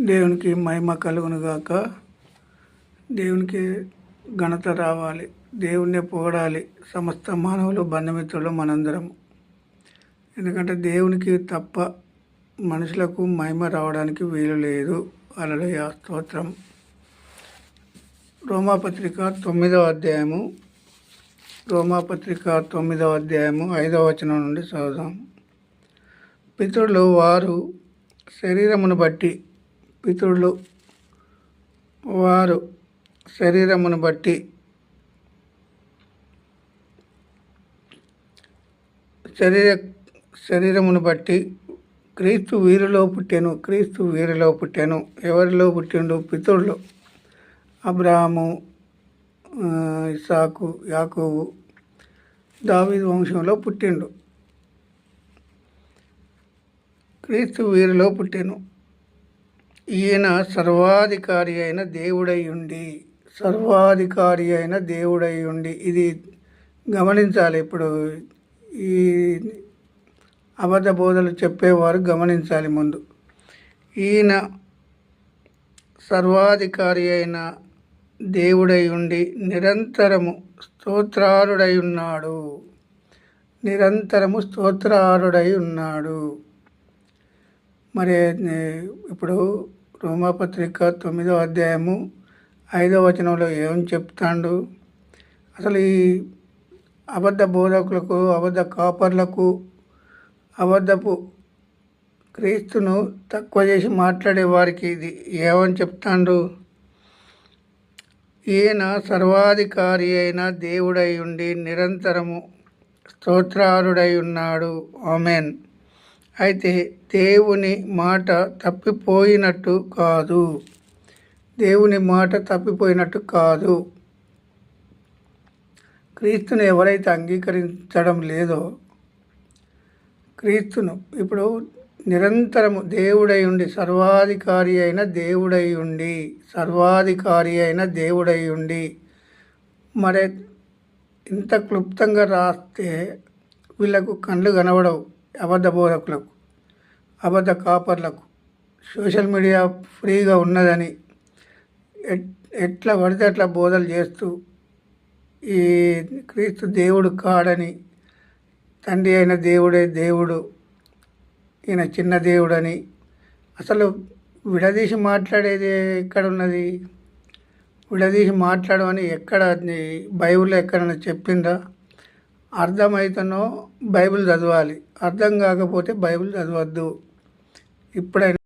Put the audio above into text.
దేవునికి మహిమ కలుగునుగాక దేవునికి ఘనత రావాలి. దేవుణ్ణి పొగడాలి. సమస్త మానవులు బంధుమిత్రులు మనందరం ఎందుకంటే దేవునికి తప్ప మనుషులకు మహిమ రావడానికి వీలు లేదు. అలడయ స్తోత్రం. రోమాపత్రిక తొమ్మిదవ అధ్యాయము. రోమాపత్రిక తొమ్మిదవ అధ్యాయము ఐదవ వచనం నుండి చదువుదాం. పితరులు వారు శరీరమును బట్టి పితృలు వారు శరీరమును బట్టి శరీర శరీరమును బట్టి క్రీస్తు వీరిలో పుట్టాను క్రీస్తు వీరిలో పుట్టాను ఎవరిలో పుట్టిండు? పితరులు అబ్రాహము ఇసాకు యాకోబు దావీదు వంశంలో పుట్టిండు. క్రీస్తు వీరిలో పుట్టాను. ఈయన సర్వాధికారి అయిన దేవుడై ఉండి సర్వాధికారి అయిన దేవుడై ఉండి ఇది గమనించాలి. ఇప్పుడు ఈ అబద్ధ బోధలు చెప్పేవారు గమనించాలి ముందు. ఈయన సర్వాధికారి అయిన దేవుడై ఉండి నిరంతరము స్తోత్రారుడై ఉన్నాడు. నిరంతరము స్తోత్రారుడై ఉన్నాడు. మరి ఇప్పుడు రోమాపత్రిక తొమ్మిదో అధ్యాయము ఐదవ వచనంలో ఏం చెప్తాడు? అసలు ఈ అబద్ధ బోధకులకు అబద్ధ కాపర్లకు అబద్ధపు క్రీస్తును తక్కువ చేసి మాట్లాడే వారికి ఇది ఏమని చెప్తాడు? ఈయన సర్వాధికారి అయిన దేవుడై ఉండి నిరంతరము స్తోత్రారుడై ఉన్నాడు. ఆమెన్. అయితే దేవుని మాట తప్పిపోయినట్టు కాదు. దేవుని మాట తప్పిపోయినట్టు కాదు. క్రీస్తును ఎవరైతే అంగీకరించడం లేదో క్రీస్తును ఇప్పుడు నిరంతరము దేవుడై ఉండి సర్వాధికారి అయిన దేవుడై ఉండి సర్వాధికారి అయిన దేవుడై ఉండి మరి ఇంత క్లుప్తంగా రాస్తే వీళ్ళకు కళ్ళు కనబడవు. అబద్ధ బోధకులకు అబద్ధ కాపర్లకు సోషల్ మీడియా ఫ్రీగా ఉన్నదని ఎట్ ఎట్లా పడితే అట్లా బోధలు చేస్తూ ఈ క్రీస్తు దేవుడు కాడని తండ్రి అయిన దేవుడే దేవుడు ఈయన చిన్న దేవుడని అసలు విడదీసి మాట్లాడేది ఎక్కడ ఉన్నది విడదీసి మాట్లాడమని ఎక్కడ బైబిల్లో ఎక్కడైనా చెప్పిందా? అర్థమైతేనో బైబిల్ చదవాలి. అర్థం కాకపోతే బైబిల్ చదవద్దు. ఇప్పుడైనా